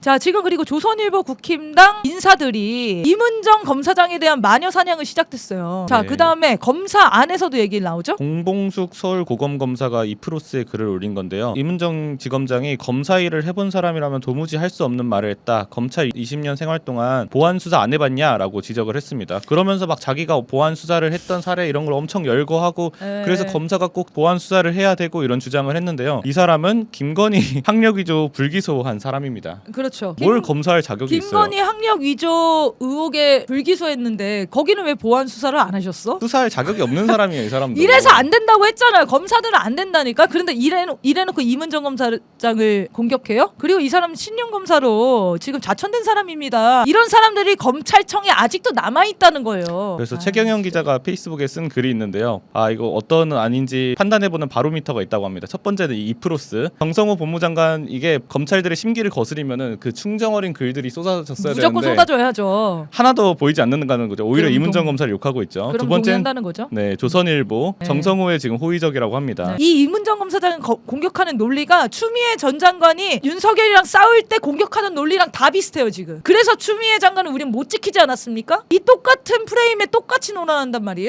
자 지금 그리고 조선일보 국힘당 인사들이 이문정 검사장에 대한 마녀 사냥을 시작됐어요. 자 네. 그 다음에 검사 안에서도 얘기 나오죠. 공봉숙 서울 고검 검사가 이프로스에 글을 올린 건데요. 이문정 지검장이 검사 일을 해본 사람이라면 도무지 할 수 없는 말을 했다. 검찰 20년 생활 동안 보안 수사 안 해봤냐라고 지적을 했습니다. 그러면서 막 자기가 보안 수사를 했던 사례 이런 걸 엄청 열거하고 네. 그래서 검사가 꼭 보안 수사를 해야 되고 이런 주장을 했는데요. 이 사람은 김건희 학력 위조 불기소한 사람입니다. 그렇 죠. 뭘 김- 검사할 자격이 있어요? 김건희 학력 위조 의혹에 불기소했는데 거기는 왜 보안 수사를 안 하셨어? 수사할 자격이 없는 사람이에요, 이 사람도. 이래서 안 된다고 했잖아요. 검사들은 안 된다니까. 그런데 이래 이래놓고 이문정 검사장을 공격해요? 그리고 이 사람 신용 검사로 지금 좌천된 사람입니다. 이런 사람들이 검찰청에 아직도 남아 있다는 거예요. 그래서 아, 최경영 기자가 페이스북에 쓴 글이 있는데요. 아 이거 어떤 아닌지 판단해보는 바로미터가 있다고 합니다. 첫 번째는 이 이프로스 정성호 법무장관 이게 검찰들의 심기를 거스리면은 그 충정 어린 글들이 쏟아졌어야 무조건 되는데 쏟아줘야죠. 하나도 보이지 않는다는 거죠. 오히려 그럼 이문정 동- 검사를 욕하고 있죠. 그럼 두 번째는 동의한다는 거죠. 네 조선일보 네. 정성호의 지금 호의적이라고 합니다. 네. 이 이문정 검사장을 거- 공격하는 논리가 추미애 전 장관이 윤석열이랑 싸울 때 공격하는 논리랑 다 비슷해요 지금. 그래서 추미애 장관은 우린 못 지키지 않았습니까? 이 똑같은 프레임에 똑같이 논란한단 말이에요.